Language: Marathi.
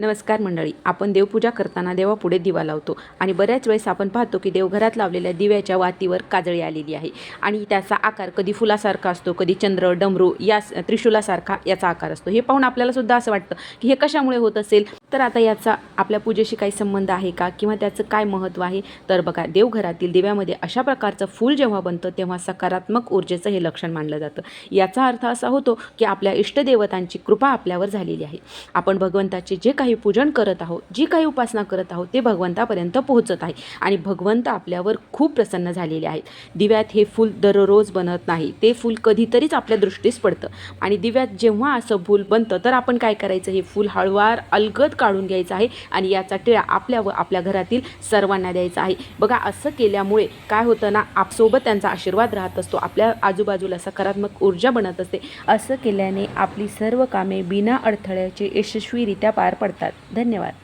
नमस्कार मंडळी आपण देवपूजा करताना देवापुढे दिवा लावतो आणि बऱ्याच वेळेस आपण पाहतो की देवघरात लावलेल्या दिव्याच्या वातीवर काजळी आलेली आहे आणि त्याचा आकार कधी फुलासारखा असतो कधी चंद्र डमरू या त्रिशूलासारखा याचा आकार असतो. हे पाहून आपल्याला सुद्धा असं वाटतं की हे कशामुळे होत असेल? तर आता याचा आपल्या पूजेशी काही संबंध आहे का किंवा त्याचं काय महत्त्व आहे? तर बघा देवघरातील दिव्यामध्ये अशा प्रकारचं फूल जेव्हा बनतं तेव्हा सकारात्मक ऊर्जेचं हे लक्षण मानलं जातं. याचा अर्थ असा होतो की आपल्या इष्टदेवतांची कृपा आपल्यावर झालेली आहे. आपण भगवंताचे जे काही पूजन करत आहोत जी काही उपासना करत आहोत ते भगवंतापर्यंत पोहोचत आहे. आणि भगवंत आपल्यावर खूप प्रसन्न झालेले आहेत. दिव्यात हे फूल दररोज बनत नाही. ते फूल कधीतरीच आपल्या दृष्टीस पडतं. आणि दिव्यात जेव्हा असं फूल बनतं तर आपण काय करायचं? हे फूल हळवार अलगद काढून घ्यायचं आहे आणि याचा टिळा आपल्या व आपल्या घरातील सर्वांना द्यायचा आहे. बघा असं केल्यामुळे काय होतं ना आपसोबत त्यांचा आशीर्वाद राहत असतो. आपल्या आजूबाजूला सकारात्मक ऊर्जा बनत असते. असं केल्याने आपली सर्व कामे बिना अडथळ्याचे यशस्वीरित्या पार पडतात. धन्यवाद